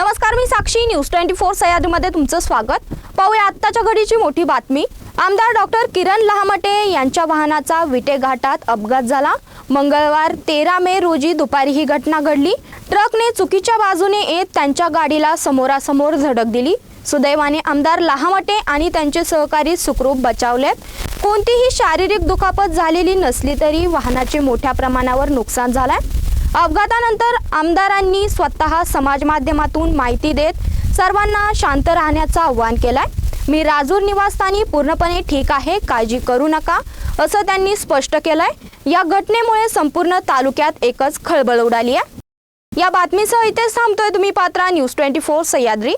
नमस्कार मी Sakshi. News twenty four सह्याद्रीमध्ये तुमचं स्वागत. पाहूया आत्ताच्या घडीची मोठी बातमी. आमदार डॉक्टर किरण लहामटे यांच्या वाहनाचा विटे घाटात अपघात झाला. मंगळवार तेरा मे रोजी दुपारी ही घटना घडली. ट्रकने चुकीच्या बाजूने येत त्यांच्या गाडीला समोरासमोर धडक दिली. सुदैवाने आमदार लहामटे आणि त्यांचे सहकारी सुखरूप बचावलेत. कोणतीही शारीरिक दुखापत झालेली नसली तरी वाहनाचे मोठ्या प्रमाणावर नुकसान झालंय. अपघातानंतर आमदारांनी स्वतः समाज माध्यमातून माहिती देत सर्वांना शांत राहण्याचं आवाहन केलंय. मी राजूर निवासस्थानी पूर्णपणे ठीक आहे काळजी करू नका असं त्यांनी स्पष्ट केलंय. या घटनेमुळे संपूर्ण तालुक्यात एकच खळबळ उडाली आहे. या बातमीसह इथेच थांबतोय तुम्ही पात्रा न्यूज ट्वेंटी फोर सह्याद्री.